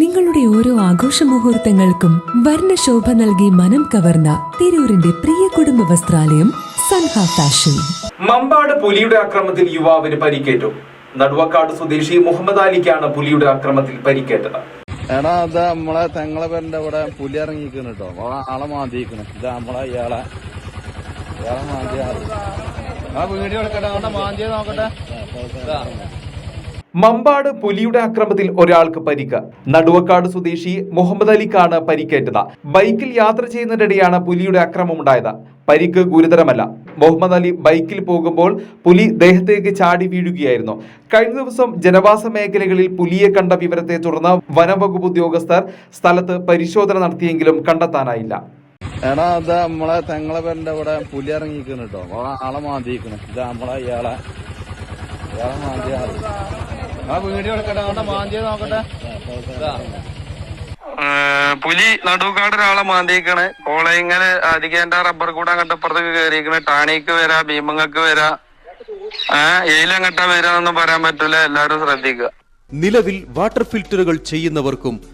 നിങ്ങളുടെ ഓരോ ആഘോഷ മുഹൂർത്തങ്ങൾക്കും വർണശോഭ നൽകി മനം കവർന്ന തിരൂരിന്റെ പ്രിയ കുടുംബ വസ്ത്രാലയം സൻഹ ഫാഷൻ. മമ്പാട് പുലിയുടെ ആക്രമത്തിൽ യുവാവിന് പരിക്കേറ്റു. നടുവക്കാട് സ്വദേശി മുഹമ്മദ് അലിക്കാണ് പുലിയുടെ ആക്രമത്തിൽ പരിക്കേറ്റത്. എടാ ഇത് നമ്മളെ തെങ്ങളെ പേരന്റെ ഇവിടെ പുലി ഇറങ്ങിക്കണ് കേട്ടോ. ആളെ മാന്തിക്കണ ഇത് നമ്മളെ ഇയാളെ ഇയാളെ മാന്തിയ ആ വീഡിയോ എടുക്കട്ടെ അവിടെ മാന്തിയെ നോക്കട്ടെ. മമ്പാട് പുലിയുടെ അക്രമത്തിൽ ഒരാൾക്ക് പരിക്ക്. നടുവക്കാട് സ്വദേശി മുഹമ്മദ് അലിക്കാണ് പരിക്കേറ്റത്. ബൈക്കിൽ യാത്ര ചെയ്യുന്നതിനിടെയാണ് പുലിയുടെ അക്രമം ഉണ്ടായത് പരിക്ക് ഗുരുതരമല്ല. മുഹമ്മദ് അലി ബൈക്കിൽ പോകുമ്പോൾ പുലി ദേഹത്തേക്ക് ചാടി വീഴുകയായിരുന്നു. കഴിഞ്ഞ ദിവസം ജനവാസ മേഖലകളിൽ പുലിയെ കണ്ട വിവരത്തെ തുടർന്ന് വനംവകുപ്പ് ഉദ്യോഗസ്ഥർ സ്ഥലത്ത് പരിശോധന നടത്തിയെങ്കിലും കണ്ടെത്താനായില്ല. എടാ ഇത് നമ്മളെ തെങ്ങളെ പേരിന്റെ ഇവിടെ പുലി ഇറങ്ങിക്കണ് കേട്ടോ. ആളെ മാന്തിക്കണ് ഇത് നമ്മളെ ഇയാളെ ഇയാളെ മാന്തിയ ആൾ. ആ വീഡിയോ എടുക്കട്ടെ മാന്തിയെ നോക്കട്ടെ. പുലി നടുക്കാട് ഒരാളെ മാന്തിക്കണ് കോളയിങ്ങനെ അധികം റബ്ബർ കൂടെ അങ്ങോട്ട് അപ്പുറത്തേക്ക് കയറിയിരിക്കണ് ടാണിക്ക് വരാ ഭീമങ്ങൾക്ക് വരാ. ഏഹ് ഏലങ്ങട്ട വരാന്നൊന്നും പറയാൻ പറ്റൂല. എല്ലാരും ശ്രദ്ധിക്കുക. നിലവിൽ വാട്ടർ ഫിൽറ്ററുകൾ ചെയ്യുന്നവർക്കും